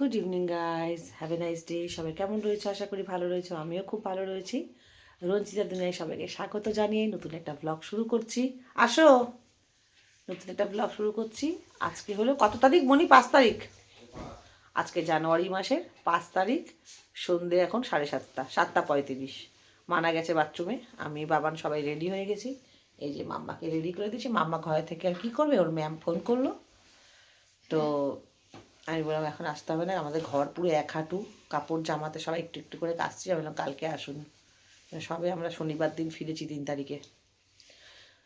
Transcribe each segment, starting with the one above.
Good evening guys have a nice day সবাই কেমন রয়েছে? আশা করি ভালো রয়েছে, আমিও খুব ভালো রয়েছি। রঞ্জিতা দুনিয়ায় সবাইকে স্বাগত জানিয়ে নতুন একটা ব্লগ শুরু করছি। আসো। নতুন একটা ব্লগ শুরু করছি। আজকে হলো কত তারিখ মনি পাঁচ তারিখ। আজকে জানুয়ারি মাসের পাঁচ তারিখ। সন্ধে এখন সাড়ে সাতটা সাতটা পঁয়ত্রিশ। মানা গেছে বাথরুমে আমি, বাবান সবাই রেডি হয়ে গেছি। এই যে মাম্মাকে রেডি করে দিয়েছি। মাম্মা ঘরে থেকে আর কি করবে? ওর ম্যাম ফোন করল। তো আমি বললাম, এখন আসতে হবে না, আমাদের ঘর পুরো এক হাঁটু, কাপড় জামাতে সবাই একটু একটু করে কাচছি আমি বললাম, কালকে আসুন। সবে আমরা শনিবার দিন ফিরেছি তিন তারিখে।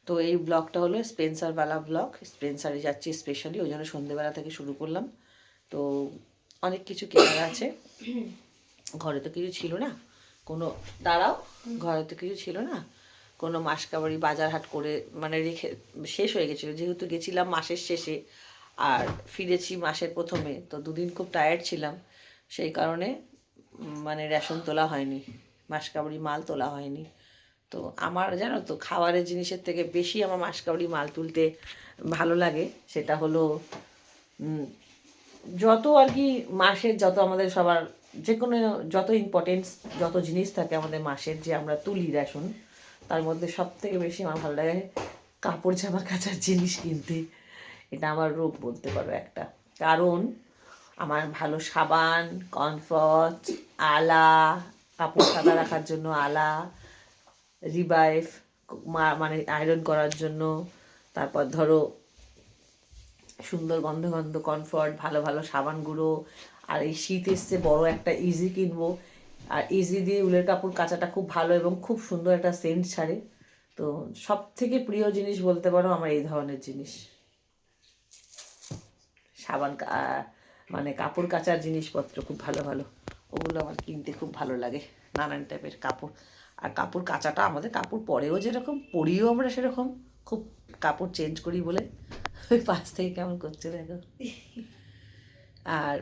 তো এই ব্লগটা হলো স্পেন্সারওয়ালা ব্লগ। স্পেন্সারে যাচ্ছি স্পেশালি ওই জন্য সন্ধেবেলা থেকে শুরু করলাম। তো অনেক কিছু কেনার আছে। ঘরে তো কিছু ছিল না। কোনো, দাঁড়াও, ঘরে তো কিছু ছিল না। কোনো মাসকাবাড়ি বাজার হাট করে মানে রেখে, শেষ হয়ে গেছিল। যেহেতু গেছিলাম মাসের শেষে আর ফিরেছি মাসের প্রথমে, তো দুদিন খুব টায়ার্ড ছিলাম। সেই কারণে মানে রেশন তোলা হয়নি, মাসকাবাড়ি মাল তোলা হয়নি। তো আমার, জানো তো, খাবারের জিনিসের থেকে বেশি আমার মাসকাবাড়ি মাল তুলতে ভালো লাগে। সেটা হলো যত আর কি মাসের যত আমাদের সবার যে কোনো যত ইম্পর্টেন্স যত জিনিস থাকে আমাদের মাসের যে আমরা তুলি রেশন, তার মধ্যে সব থেকে বেশি আমার ভালো লাগে কাপড় জামা কাচার জিনিস কিনতে। এটা আমার রোগ বলতে পারো একটা। কারণ আমার ভালো সাবান কমফর্ট আলা, কাপড় সাদা রাখার জন্য আলা, রিভাইভ মানে আয়রন করার জন্য, তারপর ধরো সুন্দর গন্ধ গন্ধ কমফর্ট ভালো ভালো সাবান গুঁড়ো আর এই শীত এসছে, বড় একটা ইজি কিনবো। আর ইজি দিয়ে উলের কাপড় কাচাটা খুব ভালো এবং খুব সুন্দর একটা সেন্ট ছাড়ে তো সব থেকে প্রিয় জিনিস বলতে পারো আমার এই ধরনের জিনিস। সাবান মানে কাপড় কাচার জিনিসপত্র খুব ভালো ভালো। ওগুলো আমার কিনতে খুব ভালো লাগে নানান টাইপের কাপড়। আর কাপড় কাচাটা আমাদের কাপড় পরেও যেরকম পরিও আমরা সেরকম খুব কাপড় চেঞ্জ করি বলে। ওই পাশ থেকে কেমন করছে দেখো। আর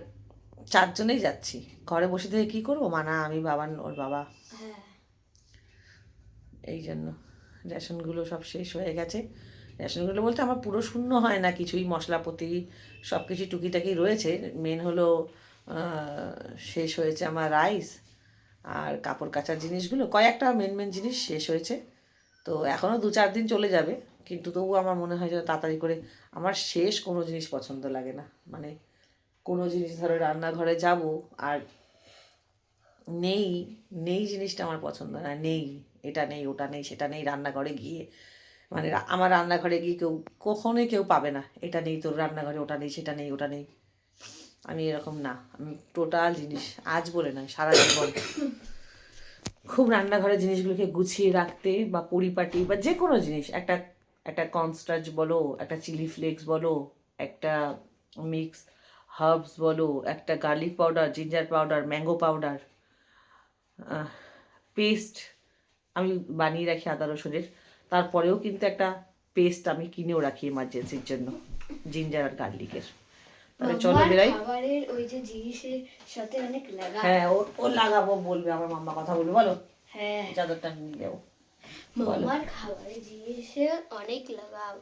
চারজনেই যাচ্ছি। ঘরে বসে থেকে কী করব? মানা আমি বাবান ওর বাবা। এই জন্য রেশনগুলো সব শেষ হয়ে গেছে। রেশনগুলো বলতে আমার পুরো শূন্য হয় না কিছুই, মশলাপতি সব কিছু টুকিটাকি রয়েছে। মেন হলো শেষ হয়েছে আমার রাইস আর কাপড় কাচার জিনিসগুলো। কয়েকটা মেন মেন জিনিস শেষ হয়েছে। তো এখনও দু চার দিন চলে যাবে, কিন্তু তবু আমার মনে হয় যে তাড়াতাড়ি করে আমার শেষ কোনো জিনিস পছন্দ লাগে না। মানে কোনো জিনিস ধরো রান্নাঘরে যাব আর নেই নেই জিনিসটা আমার পছন্দ না। নেই, এটা নেই, ওটা নেই, সেটা নেই, রান্নাঘরে গিয়ে মানে আমার রান্নাঘরে গিয়ে কেউ, কখনোই কেউ পাবে না, এটা নেই তোর রান্নাঘরে, ওটা নেই, সেটা নেই, ওটা নেই। আমি এরকম না, আমি টোটাল জিনিস, আজ বলে নয় সারা জীবন খুব রান্নাঘরের জিনিসগুলোকে গুছিয়ে রাখতে বা পরিপাটি বা যে কোনো জিনিস, একটা একটা কনস্টার্চ বলো, একটা চিলি ফ্লেক্স বলো, একটা মিক্স হার্বস বলো, একটা garlic powder ginger powder mango powder paste আমি বানিয়ে রাখি আদা রসুনের। তারপরেও কিন্তু একটা পেস্ট আমি কিনেও রাখি এমার্জেন্সির জন্য জিঞ্জার আর গার্লিকের তাহলে চলো বেরাই। খাবারের ওই যে জিনিসের সাথে অনেক লাগা। হ্যাঁ ও ও লাগাবো বলবে আমার মাম্মা কথা বলবে বলো। হ্যাঁ। চাদরটা নিয়ে যাব মামার খাবারের জিনিসে অনেক লাগাও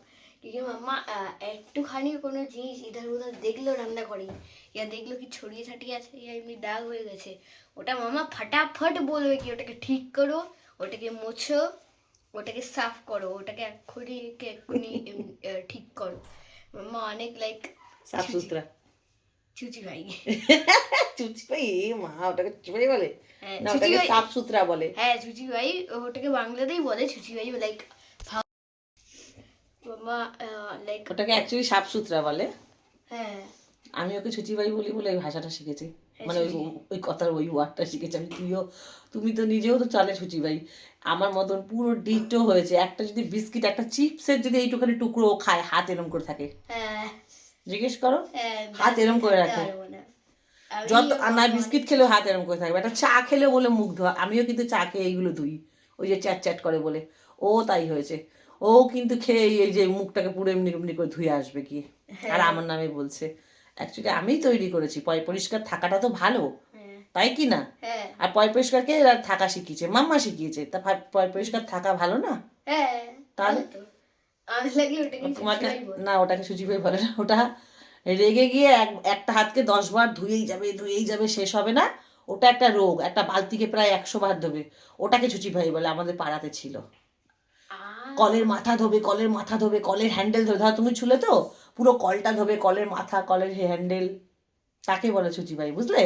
আহ, একটুখানি কোনো জিনিস ইধার উধার দেখল রান্না করি ইয়া দেখল কি ছড়িয়ে ছাটিয়ে আছে ইয়া এমনি দাগ হয়ে গেছে। ওটা মামা ফাটাফাট বলবে কি ওটাকে ঠিক করো ওটাকে মোছো। ওটাকে সাফ করো ওটাকে এক্ষুনি এক্ষুনি ঠিক করো। মামা অনেক লাইক সাফ সুতরা। চুচি ভাই। চুচি ভাই এ মা ওটাকে চুচি ভাই বলে? হ্যাঁ, না ওটাকে সাফ সুতরা বলে। হ্যাঁ ছুচি ভাই ওটাকে বাংলাতেই বলে ছুচি ভাই লাইক মামা লাইক ওটাকে অ্যাকচুয়ালি সাফ সুতরা বলে। হ্যাঁ। আমি ওকে ছুচি ভাই বলি বলে ওই ভাষাটা শিখেছি। মানে ওই ওই কথার ওই ওয়ার্ডটা শিখেছি আমি তুইও তুমি তো নিজেও তো চালে ছুচি ভাই। আমার মতন পুরো ডিটো হয়েছে একটা যদি বিস্কিট একটা চিপসের যদি এইটুখানি টুকরো খায় হাত এরম করে থাকে। হ্যাঁ। জিজ্ঞেস করো হ্যাঁ, হাত এরম করে রাখে। যত না বিস্কিট খেলেও হাত এরম করে থাকবে। একটা চা খেলে বলে মুখ ধোয়া আমিও কিন্তু চা খেয়ে এইগুলো ধুই ওই যে চ্যাট চ্যাট করে বলে। ও তাই হয়েছে। ও কিন্তু খেয়ে এই যে মুখটাকে পুরো এমনি এমনি করে ধুয়ে আসবে কি? আর আমার নামে বলছে। অ্যাকচুয়ালি আমিই তৈরি করেছি। পয় পরিষ্কার থাকাটা তো ভালো। হ্যাঁ, তাই কি না? হ্যাঁ। আর পয় পরিষ্কারকে এরা থাকা শিখিয়েছে। মাম্মা শিখিয়েছে। তা পয় পরিষ্কার থাকা ভালো না? হ্যাঁ তাহলে? তোমাকে। না ওটাকে সুজি ভাই বলে না। ওটা রেগে গিয়ে এক একটা হাতকে দশ বার ধুয়েই যাবে ধুয়েই যাবে শেষ হবে না। ওটা একটা রোগ। একটা বালতিকে প্রায় একশো বার ধোবে। ওটাকে ছুচি ভাই বলে। আমাদের পাড়াতে ছিল। কলের মাথা ধোবে কলের মাথা ধোবে কলের হ্যান্ডেল ধোবে। ধরো তুমি ছুলে তো? পুরো কলটা ধোবে কলের মাথা কলের হ্যান্ডেল তাকে বলে ছুচি ভাই বুঝলে?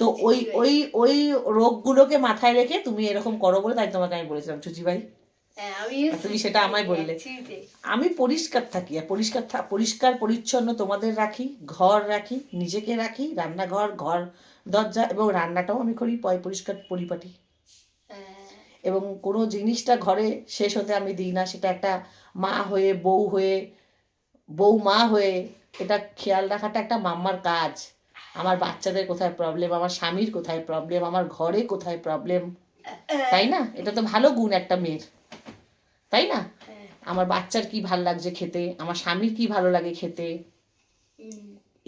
তো ওই ওই ওই রোগগুলোকে মাথায় রেখে তুমি এরকম করো বলে তাই তোমাকে আমি বলেছিলাম ছুচি ভাই। হ্যাঁ, তুমি সেটা আমায় বললে। আমি পরিষ্কার থাকি আর পরিষ্কার পরিষ্কার পরিচ্ছন্ন তোমাদের রাখি ঘর রাখি নিজেকে রাখি রান্নাঘর ঘর দরজা এবং রান্নাটাও আমি করি পয় পরিষ্কার পরিপাটি। হ্যাঁ, এবং কোনো জিনিসটা ঘরে শেষ হতে আমি দিই না সেটা একটা মা হয়ে বউ হয়ে বউ মা হয়ে এটা খেয়াল রাখাটা একটা মাম্মার কাজ। আমার বাচ্চাদের কোথায় প্রবলেম আমার স্বামীর কোথায় প্রবলেম আমার ঘরে কোথায় প্রবলেম তাই না? এটা তো ভালো গুণ একটা মেয়ের। তাই না? আমার বাচ্চার কি ভালো লাগছে খেতে? আমার স্বামীর কি ভালো লাগে খেতে?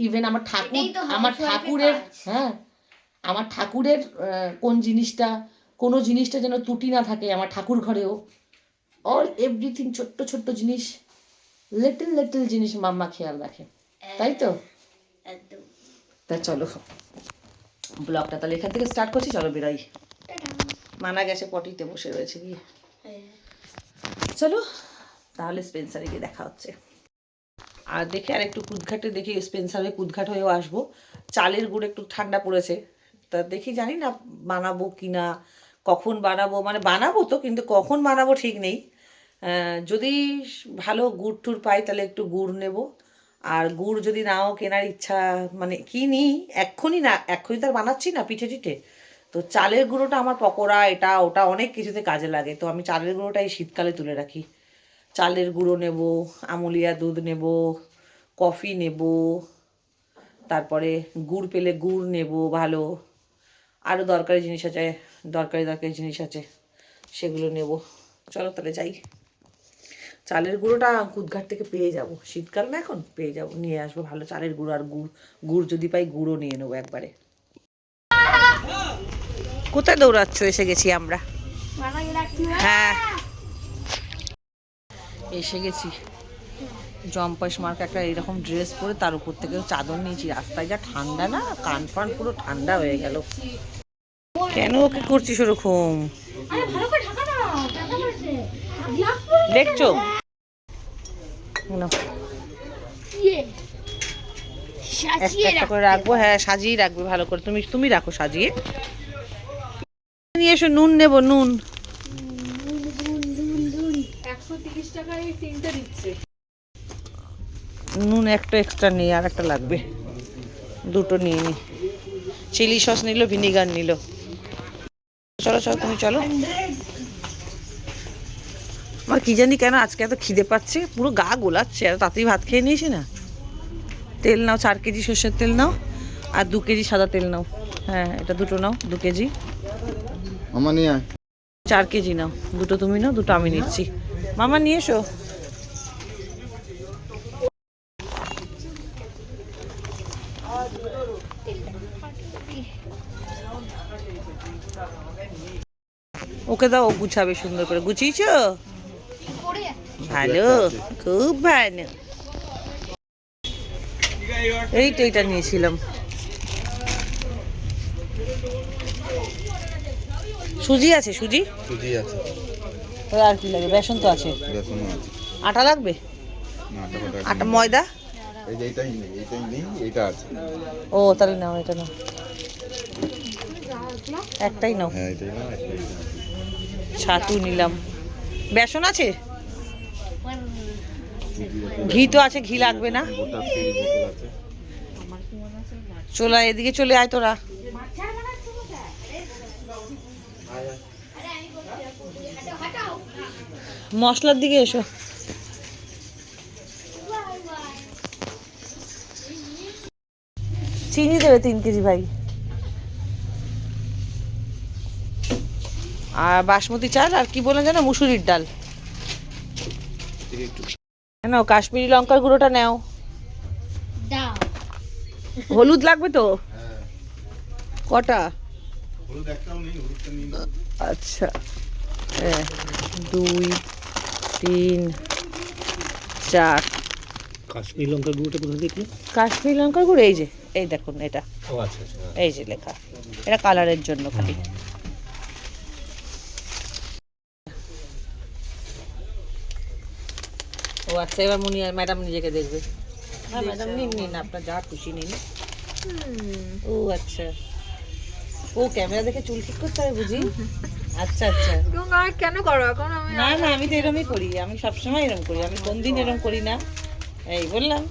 ইভেন আমার ঠাকুর আমার ঠাকুরের হ্যাঁ আমার ঠাকুরের কোন জিনিসটা কোনো জিনিসটা যেন ত্রুটি না থাকে আমার ঠাকুর ঘরেও। অল এভরিথিং ছোট্ট ছোট্ট জিনিস। লিটল লিটল জিনিস মাম্মা খেয়াল রাখে। তাই তো? তা চলো ব্লগটা তাহলে এখান থেকে স্টার্ট করছি চলো বেরোই। মানা গেছে পটিতে বসে রয়েছে গিয়ে। হ্যাঁ, চলো তাহলে স্পেন্সারে গিয়ে দেখা হচ্ছে। আর দেখে আর একটু কুদঘাটে দেখি স্পেন্সারে কুদঘাট হয়েও আসব। চালের গুড় একটু ঠান্ডা পড়েছে। তা দেখি জানি না বানাবো কি না কখন বানাবো মানে বানাবো তো কিন্তু কখন বানাবো ঠিক নেই। যদি ভালো গুড় টুর পাই তাহলে একটু গুড় নেব। আর গুড় যদি নাও কেনার ইচ্ছা মানে কিনি, এক্ষুনি না, এক্ষুনি তো আর বানাচ্ছি না পিঠে টিঠে। তো চালের গুঁড়োটা আমার পকোড়া, এটা, ওটা অনেক কিছুতে কাজে লাগে। তো আমি চালের গুঁড়োটা এই শীতকালে তুলে রাখি। চালের গুঁড়ো নেব, আমুলিয়া দুধ নেব, কফি নেব, তারপরে গুড় পেলে গুড় নেব, ভালো। আরও দরকারি জিনিস আছে, দরকারি দরকারি জিনিস আছে, সেগুলো নেব। চলো তাহলে যাই। চালের গুঁড়োটা কুদঘাট থেকে পেয়ে যাব। শীতকাল না এখন? পেয়ে যাব, নিয়ে আসব ভালো চালের গুঁড়ো আর গুড়। গুড় যদি পাই গুঁড়ো নিয়ে নেব একবারে। কোথায় দৌড়াচ্ছ? এসে গেছি আমরা। হ্যাঁ। এসে গেছি। জম্পাস মার্ক একটা এরকম ড্রেস পরে তার উপর থেকে চাদর নিয়েছি। রাস্তায় যা ঠান্ডা না, কান ফান পুরো ঠান্ডা হয়ে গেল। কেন? ওকে করছিস ওরকম? দেখছ? একটা একটা করে রাখব। হ্যাঁ সাজিয়ে রাখবে ভালো করে। তুমি তুমি রাখো সাজিয়ে। নিয়ে এসো নুন নেব নুন। নুন একটা এক্সট্রা নেই আর একটা লাগবে। দুটো নিয়ে নি। চিলি সস নিল ভিনিগার নিল। চলো চলো তুমি চলো। আমার কি জানি কেন আজকে এত খিদে পাচ্ছে পুরো গা গোলাচ্ছে এত তাড়াতাড়ি ভাত খেয়ে নিয়েছি না? তেল নাও চার কেজি সর্ষের তেল নাও আর দু কেজি সাদা তেল নাও। হ্যাঁ এটা দুটো নাও দু কেজি। মামা নিয়ে চার কেজি নাও দুটো তুমি নাও দুটো আমি নিচ্ছি। মামা নিয়ে এসো। ওকে দাও গুছাবে সুন্দর করে। গুছিয়েছো? ভালো খুব ভালো। এই তো এটা নিয়েছিলাম। সুজি আছে সুজি? সুজি আছে। আর কি লাগে? বেসন তো আছে। বেসনও আছে। আটা লাগবে? আটা। ময়দা? এই যে এইটাই নেই এইটাই নেই এইটা আছে। ও তাহলে নাও এটা নাও। একটাই নাও। হ্যাঁ এইটাই না একটাই আছে। ছাতু নিলাম। বেসন আছে? ঘি তো আছে, ঘি লাগবে না। চলে এদিকে চলে আয় তোরা। মশলার দিকে এসো। চিনি দেবে তিন কেজি ভাই। আর বাসমতি চাল, আর কি বলে জানো মুসুরির ডাল। নাও কাশ্মীরি লঙ্কার গুঁড়োটা নাও। দাও। হলুদ লাগবে তো? হ্যাঁ। কটা। আচ্ছা। এক দুই তিন চার। কাশ্মীর লঙ্কার গুঁড়োটা কোথায় দেখলে? কাশ্মীর লঙ্কার গুঁড়ো এই যে এই দেখুন এটা। আচ্ছা আচ্ছা। এই যে লেখা। এটা কালারের জন্য খালি। আচ্ছা এবার মুনি ম্যাডাম নিজেকে দেখবে। হ্যাঁ ম্যাডাম নিন নিন আপনার যা খুশি নিন। ও আচ্ছা। ও ক্যামেরা দেখে চুল ঠিক করতে হবে বুঝি? আচ্ছা আচ্ছা। কেন করো? এখন আমি না না আমি তো এরমই করি। আমি সবসময় এরম করি। আমি কোন দিন এরম করি না। এই বললাম।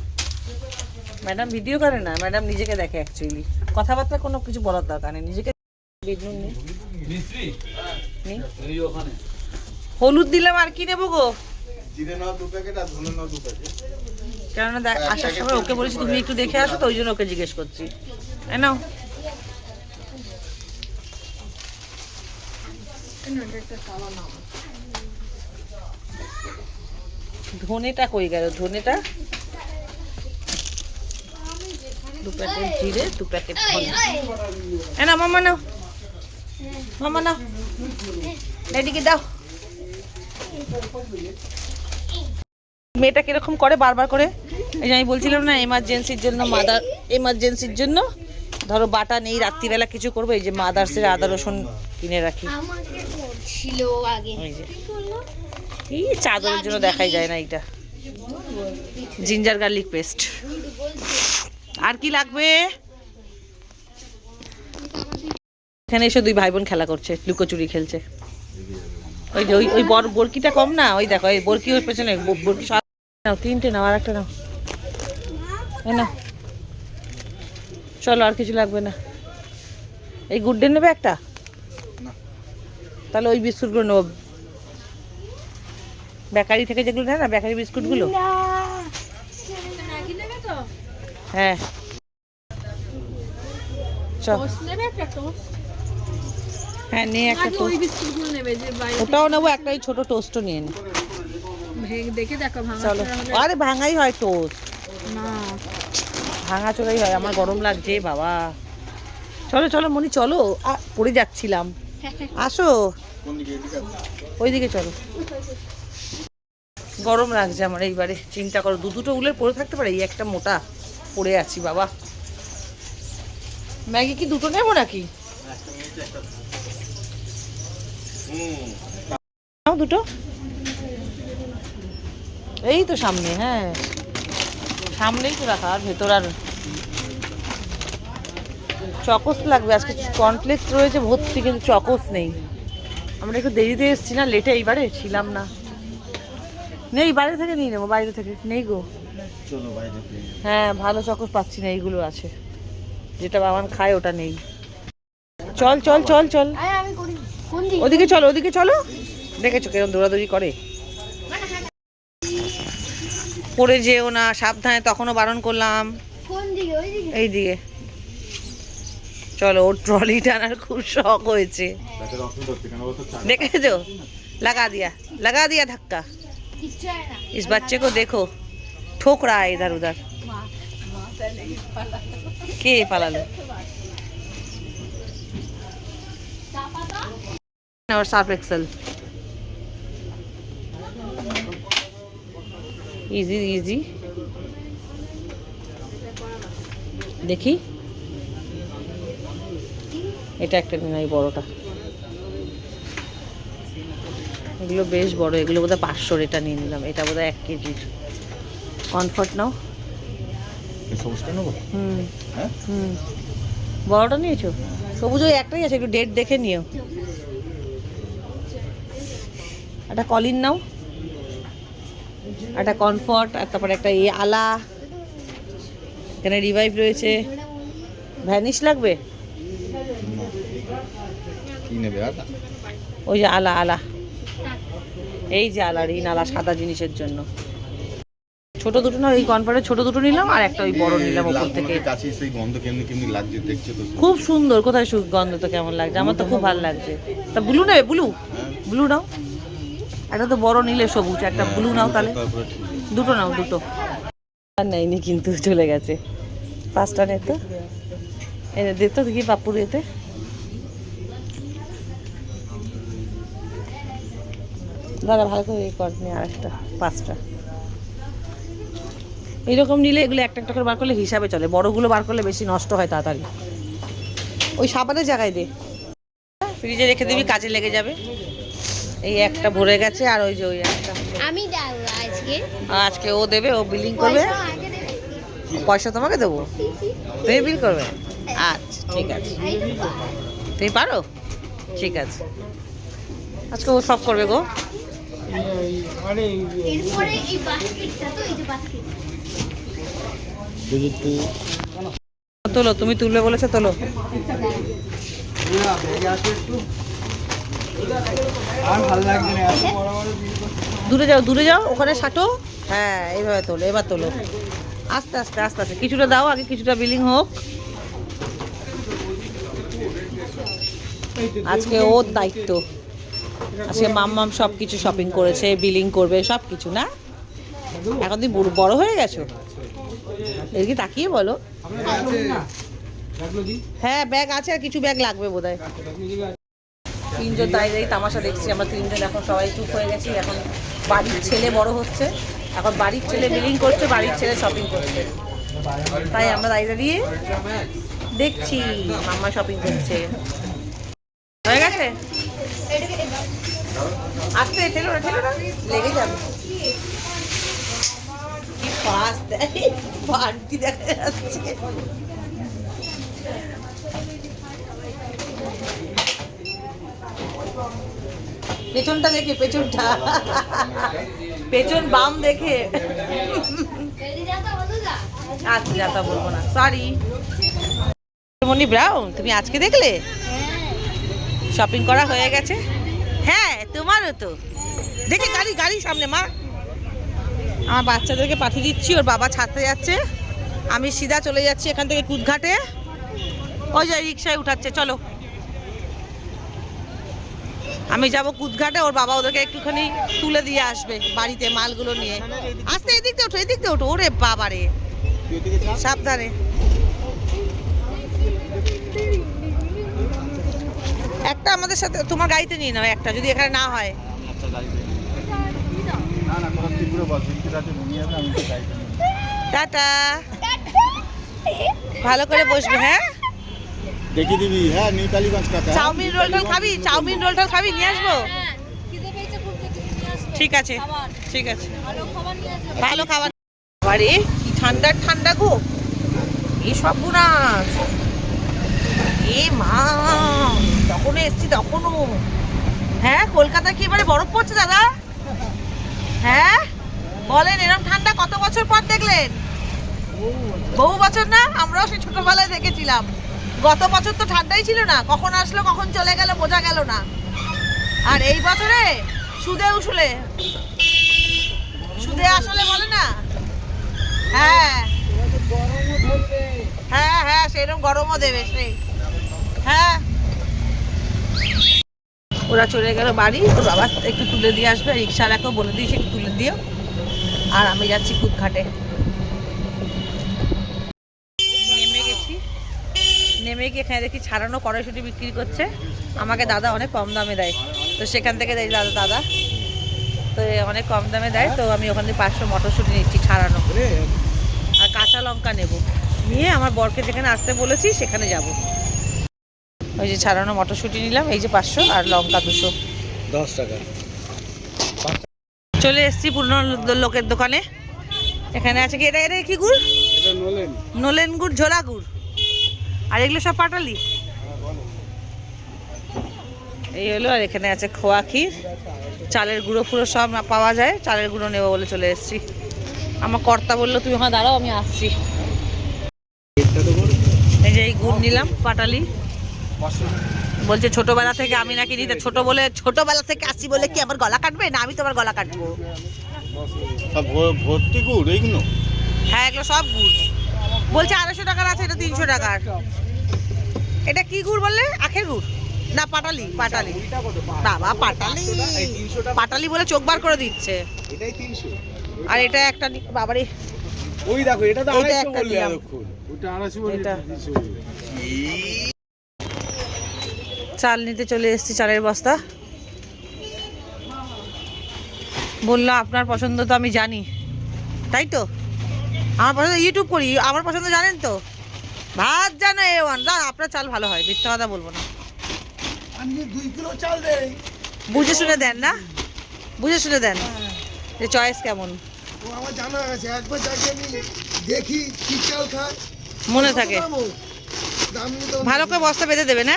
ম্যাডাম ভিডিও করে না। ম্যাডাম নিজেকে দেখে অ্যাকচুয়ালি কথাবার্তা কোনো কিছু বলার দরকার নেই। নিজেকে? হলুদ দিলাম আর কি নেব গো? জিরে নাও দু প্যাকেট আর ধনে নাও দু প্যাকেট। কেননা দেখ আসার সময় ওকে বলেছি তুমি একটু দেখে আসো তো ওই জন্য ওকে জিজ্ঞেস করছি। তাই নাও। ধনেটা কই গেল? ধনেটা? দু প্যাকেট জিরে দু প্যাকেট ধনে। এ না মামা নাও। মামা নাও। এদিকে দাও। মেয়েটা কীরকম করে বারবার করে? এই যে আমি বলছিলাম না এমার্জেন্সির জন্য মাদার এমার্জেন্সির জন্য ধরো বাটা নেই, রাত্রিবেলা কিছু করব, এই যে মাদার্সের আদা রসুন কিনে রাখি। ওই এই চাদরের জন্য দেখাই যায় না এইটা। জিঞ্জার গার্লিক পেস্ট আর কি লাগবে? এখানে এসে দুই ভাই বোন খেলা করছে, লুকোচুরি খেলছে। ওই যে ওই ওই বর বরকিটা কম না? ওই দেখো, এই বরকি ওর পেছনে, বরকি নাও তিনটে নাও আর একটা নাও নাও। চলো আর কিছু লাগবে না। এই গুড ডে নেবে একটা? তাহলে ওই বিস্কুটগুলো নেব। বেকারি থেকে যেগুলো নেয় না বেকারি বিস্কুটগুলো? হ্যাঁ। হ্যাঁ নিয়ে একটা টোস্ট বিস্কুটগুলো নেবে যে বাইরে ওটাও নেব একটা ওই ছোট টোস্টও নিয়ে নি। দেখে দেখো চলো। আরে ভাঙাই হয় টোস্ট। না। ভাঙা চোরাই হয় আমার গরম লাগছে বাবা। চলো চলো মনি চলো। পড়ে যাচ্ছিলাম। আসো। ওইদিকে চলো। গরম লাগছে আমার এইবারে চিন্তা করো। দু দুটো উলের পরে থাকতে পারে এই একটা মোটা পড়ে আছি বাবা। ম্যাগি কি দুটো নেব নাকি? দুটো। এই তো সামনে হ্যাঁ। সামনেই তো রাখা আর ভেতর আর চকোস লাগবে। আজকে কর্নফ্লেক্স রয়েছে ভর্তি কিন্তু চকোস নেই। আমরা একটু দেরিতে এসেছি না লেটে এইবারে ছিলাম না। নেই বাইরে থেকে নিয়ে নেব বাইরে থেকে। নেই গো। চলো বাইরে হ্যাঁ ভালো চকোস পাচ্ছি না এইগুলো আছে। যেটা বাবান খায় ওটা নেই। চল চল চল চল। আরে আমি করি। কোন দিকে? ওদিকে চলো ওদিকে চলো। দেখেছ কেরম দৌড়াদৌড়ি করে? পড়ে যেও না সাবধানে তখনও বারণ করলাম কোন দিকে ওই দিকে এই দিকে চলো ওর ট্রলি টানার খুব শখ হয়েছে তাকে রক্ত ধরতে কেন বলতো চা দেখেছো লাগা দিয়া লাগা দিয়া ধাক্কা কিচ্ছু হয় না इस बच्चे को देखो ठोक रहा है इधर उधर কে পালালো और साफ एक्सेल ইজি ইজি দেখি। এটা একটা নিয়ে বড়টা। এগুলো বেশ বড় এগুলো বোধহয় পাঁচশোর এটা নিয়ে নিলাম। এটা বোধহয় এক কেজির। কমফর্ট নাও। হুম। হুম। বড়টা নিয়েছো? সবুজ ওই একটাই আছে একটু ডেট দেখে নিও। একটা কলিন নাও। একটা কমফর্ট আর তারপরে একটা এই আলা। এখানে রিভাইভ রয়েছে। ভ্যানিশ লাগবে? ওই যে আলা আলা। এই যে আলা রিন আলা সাদা জিনিসের জন্য। ছোট দুটো না ওই কনফার্টের ছোট দুটো নিলাম আর একটা ওই বড় নিলাম ওপর থেকে। কাছে সেই গন্ধ কেমনি কেমনি লাগছে দেখছ তো? খুব সুন্দর। কোথায় সু- গন্ধ তো কেমন লাগছে? আমার তো খুব ভালো লাগছে। তা ব্লু নেবে ব্লু ব্লু নাও। একটা তো বড় নিলে সবুজ একটা ব্লু নাও তাহলে। দুটো নাও দুটো। আর নেয়নি কিন্তু চলে গেছে। পাঁচটা নে তো এনে দে তো দেখি পাপ্পুর এতে দাদা ভালো করে এই কর নে আর একটা পাঁচটা। এইরকম নিলে এগুলো একটা একটা করে বার করলে হিসাবে চলে। বড়গুলো বার করলে বেশি নষ্ট হয় তাড়াতাড়ি। ওই সাবানের জায়গায় দে। ফ্রিজে রেখে দিবি কাজে লেগে যাবে। এই একটা ভরে গেছে আর ওই যে ওই একটা। আমি যাব আজকে। আজকে ও দেবে ও বিলিং করবে। পয়সা তোমাকে দেবো? তুমি বিল করবে? আচ্ছা ঠিক আছে। তুমি পারো? ঠিক আছে। আজকে ও সব করবে গো। এরপরে এই বাস্কেটটা তো এই দূরে যাও দূরে যাও ওখানে সাটো। হ্যাঁ এইভাবে তোলো এবার তোলো। আস্তে আস্তে আস্তে আস্তে কিছুটা দাও আগে কিছুটা বিলিং হোক। আজকে ওর দায়িত্ব। আজকে মাম্মাম সব কিছু শপিং করেছে বিলিং করবে সব কিছু না? এখন তুমি বুড়ো- বড় হয়ে গেছো? এদিকে তাকিয়ে বলো। হ্যাঁ ব্যাগ আছে আর কিছু ব্যাগ লাগবে বোধ হয় তিনজন দাঁড়িয়ে দাঁড়িয়ে তামাশা দেখছি। আমরা তিনজন এখন সবাই চুপ হয়ে গেছি। এখন বাড়ির ছেলে বড় হচ্ছে। এখন বাড়ির ছেলে বিলিং করছে, বাড়ির ছেলে শপিং করছে। তাই আমরা দাঁড়িয়ে দাঁড়িয়ে দেখছি মাম্মা শপিং করছে। হয়ে গেছে? আস্তে ঠেলো না ঠেলো না। লেগে যাবে। কি ফাস্ট বাড়তি দেখা যাচ্ছে। পেছনটা দেখে, পেছনটা। পেছন বাম দেখে। আচ্ছা যাতা বলব না। সরি মনি ব্রাউন তুমি আজকে দেখলে? শপিং করা হয়ে গেছে? হ্যাঁ তোমারও তো। দেখে গাড়ি গাড়ি সামনে, মা। আমার বাচ্চাদেরকে পাঠিয়ে দিচ্ছি, ওর বাবা ছাড়তে যাচ্ছে। আমি সিধা চলে যাচ্ছি এখান থেকে কুদঘাটে। ওই যে রিক্সায় উঠাচ্ছে, চলো। আমি যাব কুদঘাটে, ওর বাবা ওদেরকে একটুখানি তুলে দিয়ে আসবে বাড়িতে মালগুলো নিয়ে। আস্তে, এদিক দিয়ে ওঠো, এদিক দিয়ে ওঠো, ওরে বাবা রে সাবধানে। একটা আমাদের সাথে, তোমার গাড়িতে নিয়ে নাও একটা, যদি এখানে না হয়। টাটা। ভালো করে বসবে হ্যাঁ? দেখিয়ে দিবি হ্যাঁ নিউ টালিগঞ্জ কাকা। চাউমিন রোল টোল খাবি? চাউমিন রোল টোল খাবি? নিয়ে আসব? হ্যাঁ কিছু নিয়ে আসবে। ঠিক আছে। ঠিক আছে। ভালো খাবার নিয়ে আসবে। ভালো খাবার। আরে কি ঠান্ডা ঠান্ডা গো। এই সব গুণাস এ মা তখন এসছি তখনও। হ্যাঁ কলকাতা কি এবারে বরফ পড়ছে দাদা? হ্যাঁ? বলেন এরকম ঠান্ডা কত বছর পর দেখলেন? বহু বছর না আমরাও সেই ছোটবেলায় দেখেছিলাম। গত বছর তো ঠান্ডাই ছিল না, কখন আসলো, কখন চলে গেল, বোঝা গেল না। আর এই বছরে সুদে উসুলে সুদে আসলে বলে না? হ্যাঁ। হ্যাঁ হ্যাঁ সেরকম গরমও দেবে, সেই। হ্যাঁ। ওরা চলে গেল বাড়ি, তো বাবা একটু তুলে দিয়ে আসবে রিক্সা রিক্সাওয়ালাকেও বলে দিই একটু তুলে দিও। আর আমি যাচ্ছি কুদঘাটে নেমে গেছি নেমে গিয়ে এখানে দেখি ছাড়ানো কড়াইশুটি বিক্রি করছে। আমাকে দাদা অনেক কম দামে দেয়। তো সেখান থেকে দেয় দাদা দাদা। তো অনেক কম দামে দেয় তো আমি ওখান থেকে পাঁচশো মটরশুঁটি নিচ্ছি ছাড়ানো। আর কাঁচা লঙ্কা নেব। নিয়ে আমার বরকে যেখানে আসতে বলেছি সেখানে যাব। ওই যে ছাড়ানো মটরশুঁটি নিলাম এই যে পাঁচশো আর লঙ্কা দুশো। দশ টাকা। চলে এসেছি পুরনো লোকের দোকানে। এখানে আছে কি? এটা এটা কি গুড়? নলেন গুড় ঝোলা গুড়। আর এগুলো সব পাটালি? এই হলো আর এখানে আছে খোয়া ক্ষীর। চালের গুঁড়ো ফুড়ো সব পাওয়া যায় চালের গুঁড়ো নেব বলে চলে এসেছি। আমার কর্তা বলল তুমি ওখানে দাঁড়াও আমি আসছি। এই যে এই গুড় নিলাম পাটালি। বলছে ছোটবেলা থেকে আমি নাকি নিতে ছোট বলে ছোটবেলা থেকে আসছি বলে কি আমার গলা কাটবে? না আমি তোমার গলা কাটবো। সব ভর্তি গুড় এইগুলো? হ্যাঁ এগুলো সব গুড়। বলছে আড়াইশো টাকার আছে এটা তিনশো টাকার। এটা কি গুড় বললে? আখের গুড়? না পাটালি। পাটালি। বাবা পাটালি। পাটালি বলে চোখ বার করে দিচ্ছে। এটাই আর এটা একটা বাবারে। ওই দেখো এটা তো এইটা আড়াইশো একটা বললে দিলাম। এতক্ষণ। ওটা আড়াইশো বললে এটা। চাল নিতে চলে এসেছি চালের বস্তা। বলল আপনার পছন্দ তো আমি জানি। তাই তো? আমার পছন্দ ইউটিউব করি। আমার পছন্দ জানেন তো? ভাত জানো এ ওয়ান। না আপনার চাল ভালো হয় মিথ্যা কথা বলব না। আমি দুই কিলো চাল দেই বুঝে শুনে দেন না? বুঝে শুনে দেন। যে চয়েস কেমন? ও আমার জানা আছে একবার যাকে আমি দেখি কি চাল খায় মনে থাকে। ভালো করে বস্তা বেঁধে দেবে না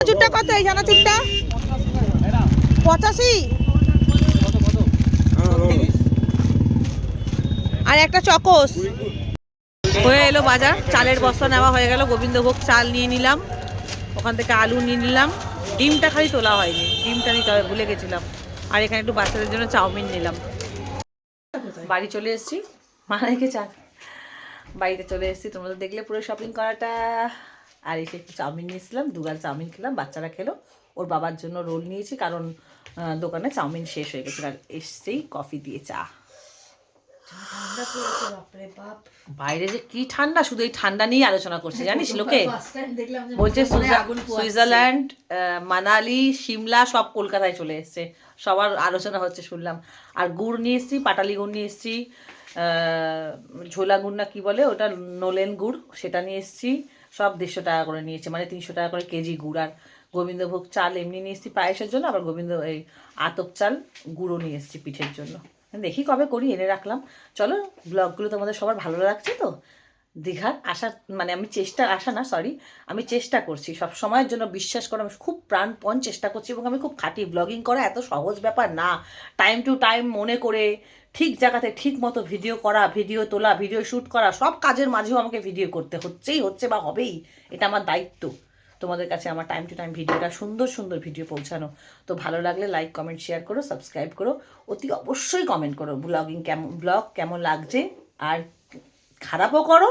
চুটটা কত এই জানা চুটটা? পঁচাশি? আর একটা চকোস। হয়ে এলো বাজার, চালের বস্তা নেওয়া হয়ে গেল, গোবিন্দভোগ চাল নিয়ে নিলাম, ওখান থেকে আলু নিয়ে নিলাম, ডিমটা খালি তোলা হয়নি, ডিমটা নিতে হবে, ভুলে গেছিলাম, আর এখানে একটু বাচ্চাদের জন্য চাউমিন নিলাম। বাড়ি চলে এসেছি রেখে চা বাড়িতে চলে এসেছি, তোমরা দেখলে পুরো শপিং করাটা। আর এসে একটু চাউমিন নিয়েছিলাম দুগাল চাউমিন খেলাম, বাচ্চারা খেলো, ওর বাবার জন্য রোল নিয়েছি, কারণ দোকানে চাউমিন শেষ হয়ে গেছে আর এসছেই, কফি দিয়ে চা। বাইরে যে কি ঠান্ডা শুধু এই ঠান্ডা নিয়ে আলোচনা করছে জানিস লোকে? বলছে সুইজারল্যান্ড মানালি সিমলা সব কলকাতায় চলে এসছে। সবার আলোচনা হচ্ছে শুনলাম। আর গুড় নিয়ে এসছি পাটালি গুড় নিয়ে এসছি ঝোলা গুড় না কি বলে ওটা নোলেন গুড় সেটা নিয়ে এসছি। সব দেড়শো টাকা করে নিয়েছে মানে তিনশো টাকা করে কেজি গুড়। আর গোবিন্দভোগ চাল এমনি নিয়ে এসছি পায়েসের জন্য আবার গোবিন্দ এই আতপ চাল গুঁড়ো নিয়ে এসছি পিঠের জন্য। দেখি কবে করি, এনে রাখলাম। চলো ব্লগগুলো তোমাদের সবার ভালো লাগছে তো? দীঘার আসার মানে আমি চেষ্টা আসা না সরি আমি চেষ্টা করছি। সব সময়ের জন্য বিশ্বাস করো আমি খুব প্রাণপণ চেষ্টা করছি এবং আমি খুব খাটি ব্লগিং করা এত সহজ ব্যাপার না। টাইম টু টাইম মনে করে, ঠিক জায়গাতে ঠিক মতো ভিডিও করা ভিডিও তোলা ভিডিও শ্যুট করা, সব কাজের মাঝেও আমাকে ভিডিও করতে হচ্ছেই হচ্ছে বা হবেই। এটা আমার দায়িত্ব। তোমাদের কাছে আমার টাইম টু টাইম ভিডিওটা সুন্দর সুন্দর ভিডিও পৌঁছানো। তো ভালো লাগলে লাইক কমেন্ট শেয়ার করো সাবস্ক্রাইব করো। অতি অবশ্যই কমেন্ট করো ব্লগিং কেমন ব্লগ কেমন লাগছে, আর খারাপও করো,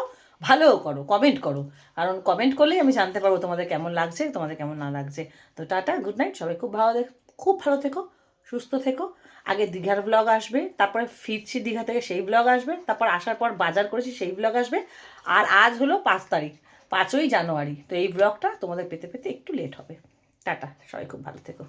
ভালোও করো কমেন্ট করো। কারণ কমেন্ট করলেই আমি জানতে পারব তোমাদের কেমন লাগছে, তোমাদের কেমন না লাগছে। তো টাটা গুড নাইট সবাই খুব ভালো খুব ভালো থেকো, সুস্থ থেকো। আগে দীঘার ব্লগ আসবে, তারপরে ফিরছি দীঘা থেকে সেই ব্লগ আসবে, তারপর আসার পর বাজার করেছি সেই ব্লগ আসবে। আর আজ হলো পাঁচ তারিখ। পাঁচই জানুয়ারি। তো এই ব্লগটা তোমাদের পেতে পেতে একটু লেট হবে। টাটা, সবাই খুব ভালো থেকো।